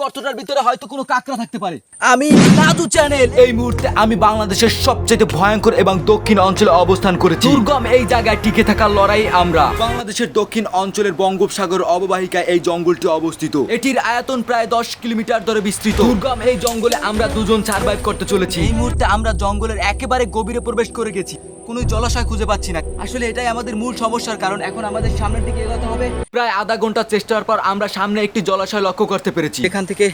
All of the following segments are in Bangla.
গর্তটার ভিতরে হয়তো কোনো কাকড়া থাকতে পারে। আমি নাদু চ্যানেল এই মুহূর্তে আমি বাংলাদেশের সবচেয়ে ভয়ঙ্কর এবং দক্ষিণ অঞ্চলে অবস্থান করেছি। দুর্গম এই জায়গায় টিকে থাকার লড়াই আমরা। বাংলাদেশের দক্ষিণ অঞ্চলের বঙ্গোপসাগর অববাহিকায় এই জঙ্গলটি অবস্থিত। এটির আয়তন প্রায় দশ কিলোমিটার ধরে বিস্তৃত। দুর্গম এই জঙ্গলে আমরা দুজন সার্ভাইভ করতে চলেছি। এই মুহূর্তে আমরা জঙ্গলের একেবারে গভীরে প্রবেশ করে গেছি। কোনো জলাশয় খুঁজে পাচ্ছি না। আসলে এটাই আমাদের মূল সমস্যার কারণ এখন আমাদের সামনের দিকে এগোতে হবে। প্রায় আধা ঘণ্টা চেষ্টার পর আমরা সামনে একটি জলাশয় লক্ষ্য করতে পেরেছি। এখান থেকে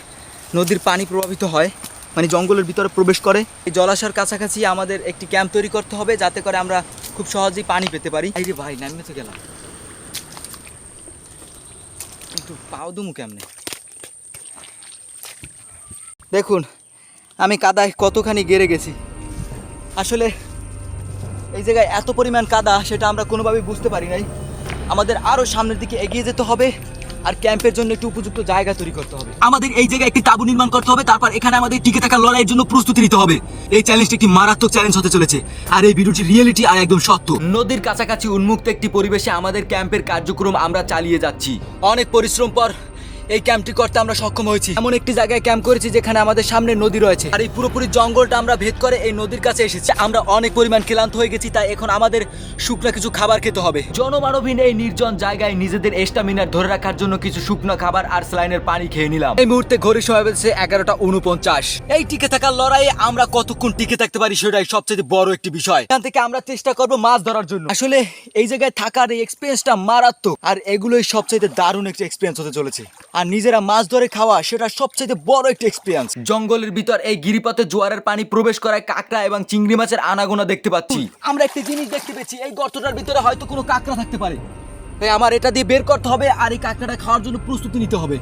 নদীর পানি প্রভাবিত হয় মানে জঙ্গলের ভিতরে প্রবেশ করে। এই জলাশয়ের কাছাকাছি আমাদের একটি ক্যাম্প তৈরি করতে হবে যাতে করে আমরা খুব সহজেই পানি পেতে পারি। এই রে ভাই নামিয়ে তো গেলাম। কিন্তু পাও দুমু কেমনে? দেখুন আমি কাদায় কতখানি গেড়ে গেছি। আসলে এই জায়গায় এত পরিমাণ কাদা, সেটা আমরা কোনোভাবেই বুঝতে পারি নাই। আমাদের আরও সামনের দিকে এগিয়ে যেতে হবে আর ক্যাম্পের জন্য একটি উপযুক্ত জায়গা তৈরি করতে হবে। আমাদের এই জায়গায় একটি তাঁবু নির্মাণ করতে হবে, তারপর এখানে আমাদের টিকে থাকার লড়াইয়ের জন্য প্রস্তুতি নিতে হবে। এই চ্যালেঞ্জটি একটি মারাত্মক চ্যালেঞ্জ হতে চলেছে, আর এই ভিডিওটি রিয়েলিটি আর একদম সত্য। নদীর কাছাকাছি উন্মুক্ত একটি পরিবেশে আমাদের ক্যাম্পের কার্যক্রম আমরা চালিয়ে যাচ্ছি। অনেক পরিশ্রম পর এই ক্যাম্পটি করতে আমরা সক্ষম হয়েছি। এমন একটি জায়গায় ক্যাম্প করেছি যেখানে আমাদের সামনে নদী রয়েছে। আর এই পুরোপুরি জঙ্গলটা আমরা ভেদ করে এই নদীর কাছে এসেছি। আমরা অনেক পরিমাণ ক্লান্ত হয়ে গেছি, তাই এখন আমাদের শুকনো কিছু খাবার খেতে হবে। জনমানবহীন এই নির্জন জায়গায় নিজেদের এস্টামিনার ধরে রাখার জন্য কিছু শুকনো খাবার আর স্লাইনের পানি খেয়ে নিলাম। এই মুহূর্তে ঘড়ি সময় বেজেছে এগারোটা উনপঞ্চাশ। এই টিকে থাকার লড়াইয়ে আমরা কতক্ষণ টিকে থাকতে পারি সেটাই সবচেয়ে বড় একটি বিষয়। এখান থেকে আমরা চেষ্টা করব মাছ ধরার জন্য। আসলে এই জায়গায় থাকার এই এক্সপিরিয়েন্সটা মারাত্মক, আর এগুলোই সবচেয়ে দারুণ একটা এক্সপিরিয়েন্স হতে চলেছে। আর নিজেরা মাছ ধরে খাওয়া সেটা সবচেয়ে বড় একটা এক্সপিরিয়েন্স জঙ্গলের ভিতর এই গিরিপথে জোয়ারের পানি প্রবেশ করায় কাঁকড়া এবং চিংড়ি মাছের আনাগোনা দেখতে পাচ্ছি। আমরা একটি জিনিস দেখতে পেয়েছি এই গর্তটার ভিতরে হয়তো কোনো কাঁকড়া থাকতে পারে। তাই আমার এটা দিয়ে বের করতে হবে আর এই কাঁকড়াটা খাওয়ার জন্য প্রস্তুতি নিতে হবে।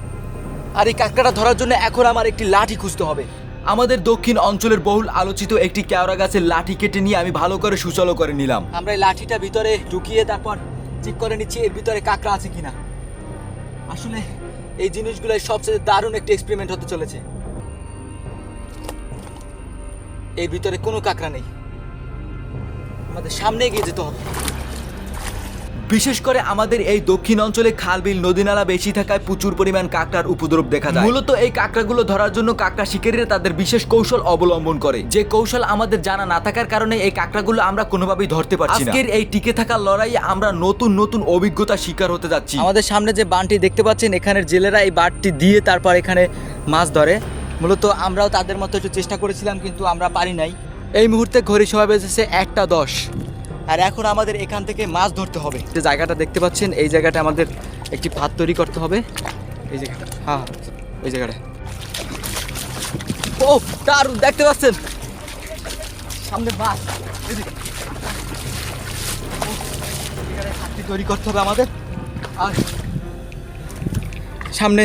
আর এই কাঁকড়াটা ধরার জন্য এখন আমার একটি লাঠি খুঁজতে হবে। আমাদের দক্ষিণ অঞ্চলের বহুল আলোচিত একটি কেওড়া গাছের লাঠি কেটে নিয়ে আমি ভালো করে সুচলো করে নিলাম। আমরা এই লাঠিটা ভিতরে ঢুকিয়ে তারপর চেক করে নিচ্ছি এর ভিতরে কাঁকড়া আছে কিনা। আসলে এই জিনিসগুলো সবচেয়ে দারুণ একটি এক্সপেরিমেন্ট হতে চলেছে। এই ভিতরে কোনো কাঁকড়া নেই। আমাদের সামনে এগিয়ে যেতে হবে। বিশেষ করে আমাদের এই দক্ষিণ অঞ্চলে খালবিল নদী নালা বেশি থাকায় প্রচুর পরিমাণ কাঁকড়ার উপদ্রব দেখা যায়। মূলত এই কাঁকড়াগুলো ধরার জন্য কাঁকড়া শিকারীরা তাদের বিশেষ কৌশল অবলম্বন করে। যে কৌশল আমাদের জানা না থাকার কারণে এই কাঁকড়াগুলো আমরা কোনোভাবেই ধরতে পারছি না। আজকের এই টিকে থাকার লড়াইয়ে আমরা নতুন নতুন অভিজ্ঞতা শিকার হতে যাচ্ছি। আমাদের সামনে যে বানটি দেখতে পাচ্ছেন এখানের জেলেরা এই বাঁটটি দিয়ে তারপর এখানে মাছ ধরে। মূলত আমরাও তাদের মতো একটু চেষ্টা করেছিলাম কিন্তু আমরা পারি নাই। এই মুহূর্তে ঘড়ি সময় বেজেছে একটা দশ। আর এখন আমাদের এখান থেকে মাছ ধরতে হবে। যে জায়গাটা দেখতে পাচ্ছেন, এই জায়গাটা আমাদের একটি ভাত তৈরি করতে হবে। এই জায়গাটা হ্যাঁ ওই জায়গাটা। ও তার দেখতে পাচ্ছেন। সামনে মাছ। তৈরি করতে হবে আমাদের। আর সামনে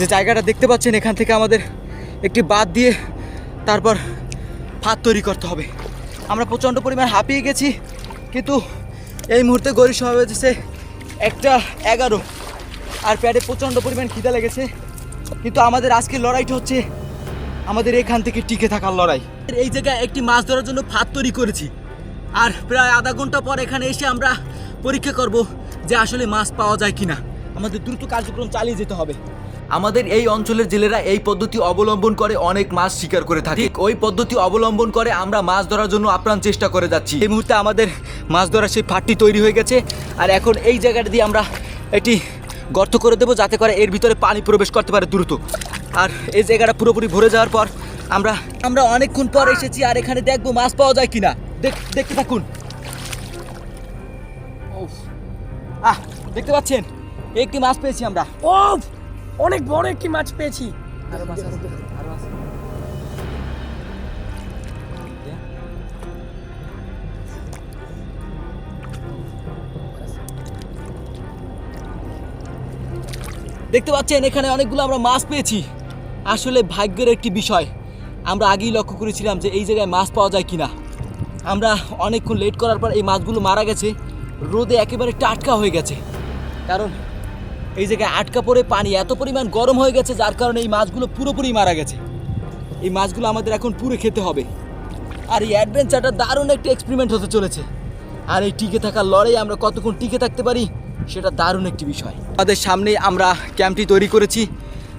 যে জায়গাটা দেখতে পাচ্ছেন, এখান থেকে আমাদের একটি বাদ দিয়ে তারপর ভাত তৈরি করতে হবে। আমরা প্রচণ্ড পরিমাণ হাঁপিয়ে গেছি, কিন্তু এই মুহূর্তে গরিব সময় হয়েছে একটা এগারো। আর প্যাডে প্রচণ্ড পরিমাণ খিদা লেগেছে, কিন্তু আমাদের আজকের লড়াইটা হচ্ছে আমাদের এখান থেকে টিকে থাকার লড়াই। এই জায়গায় একটি মাছ ধরার জন্য ভাত তৈরি করেছি, আর প্রায় আধা ঘণ্টা পর এখানে এসে আমরা পরীক্ষা করব যে আসলে মাছ পাওয়া যায় কিনা। আমাদের দ্রুত কার্যক্রম চালিয়ে যেতে হবে। আমাদের এই অঞ্চলের জেলেরা এই পদ্ধতি অবলম্বন করে অনেক মাছ শিকার করে থাকে। ওই পদ্ধতি অবলম্বন করে আমরা মাছ ধরার জন্য আপ্রাণ চেষ্টা করে যাচ্ছি। এই মুহূর্তে আমাদের মাছ ধরার সেই ফাটটি তৈরি হয়ে গেছে আর এখন এই জায়গাটা দিয়ে আমরা এটি গর্ত করে দেবো যাতে করে এর ভিতরে পানি প্রবেশ করতে পারে দ্রুত। আর এই জায়গাটা পুরোপুরি ভরে যাওয়ার পর আমরা আমরা অনেকক্ষণ পর এসেছি আর এখানে দেখব মাছ পাওয়া যায় কিনা। দেখ দেখতে থাকুন। আহ দেখতে পাচ্ছেন? একটি মাছ পেয়েছি আমরা। ও অনেক বড় একটি মাছ পেয়েছি। দেখতে পাচ্ছেন এখানে অনেকগুলো আমরা মাছ পেয়েছি। আসলে ভাগ্যের একটি বিষয় আমরা আগেই লক্ষ্য করেছিলাম যে এই জায়গায় মাছ পাওয়া যায় কিনা। আমরা অনেকক্ষণ লেট করার পর এই মাছগুলো মারা গেছে রোদে একেবারে টাটকা হয়ে গেছে। কারণ এই জায়গায় আটকা পড়ে পানি এত পরিমাণ গরম হয়ে গেছে, যার কারণে এই মাছগুলো পুরোপুরি মারা গেছে। এই মাছগুলো আমাদের এখন পুরো খেতে হবে। আর এই অ্যাডভেঞ্চারটা দারুণ একটা এক্সপেরিমেন্ট হতে চলেছে। আর এই টিকে থাকার লড়াই আমরা কতক্ষণ টিকে থাকতে পারি, সেটা দারুণ একটি বিষয়। আমাদের সামনে আমরা ক্যাম্পটি তৈরি করেছি,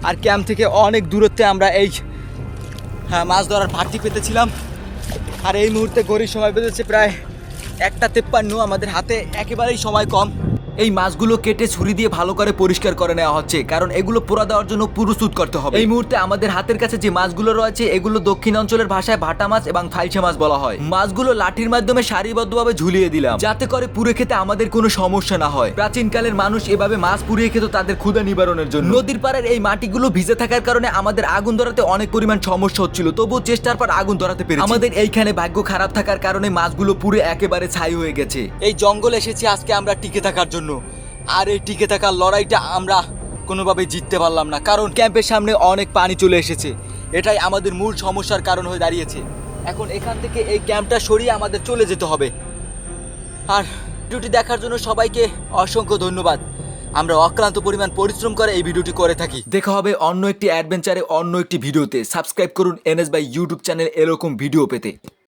আর ক্যাম্প থেকে অনেক দূরত্বে আমরা এই হ্যাঁ মাছ ধরার ভাটি পেতেছিলাম। আর এই মুহূর্তে গড়ির সময় বেঁধেছে প্রায় একটা তেপ্পান্ন, আমাদের হাতে একেবারেই সময় কম। এই মাছগুলো কেটে ছুরি দিয়ে ভালো করে পরিষ্কার করে নেওয়া হচ্ছে, কারণ এগুলো পোড়া দেওয়ার জন্য প্রস্তুত করতে হবে। এই মুহূর্তে আমাদের হাতের কাছে যে মাছগুলো রয়েছে, এগুলো দক্ষিণ অঞ্চলের ভাষায় ভাটা মাছ এবং ফাইলছে মাছ বলা হয়। মাছগুলো লাঠির মাধ্যমে সারিবদ্ধভাবে ঝুলিয়ে দিলাম, যাতে করে পুড়ে খেতে আমাদের কোনো সমস্যা না হয়। প্রাচীনকালের মানুষ এভাবে মাছ পুড়িয়ে খেত তাদের ক্ষুধা নিবারণের জন্য। নদীর পাড়ের এই মাটিগুলো ভিজে থাকার কারণে আমাদের আগুন ধরাতে অনেক পরিমাণ সমস্যা হচ্ছিল, তবুও চেষ্টার পর আগুন ধরাতে পেরেছি। আমাদের এইখানে ভাগ্য খারাপ থাকার কারণে মাছগুলো পুড়ে একেবারে ছাই হয়ে গেছে। এই জঙ্গল এসেছি, আজকে আমরা টিকে থাকার জন্য। আর এই টিকে থাকার লড়াইটা আমরা কোনোভাবে জিততে পারলাম না। কারণ ক্যাম্পের সামনে অনেক পানি চলে এসেছে। এটাই আমাদের মূল সমস্যার কারণ হয়ে দাঁড়িয়েছে। এখন এখান থেকে এই ক্যাম্পটা সরিয়ে আমাদের চলে যেতে হবে। আর ভিডিওটি দেখার জন্য সবাইকে অসংখ্য ধন্যবাদ। আমরা অক্লান্ত পরিমাণ পরিশ্রম করে এই ভিডিওটি করে থাকি। দেখা হবে অন্য একটি অ্যাডভেঞ্চারে অন্য একটি ভিডিওতে। সাবস্ক্রাইব করুন এনএস বাই ইউটিউব চ্যানেল এরকম ভিডিও পেতে।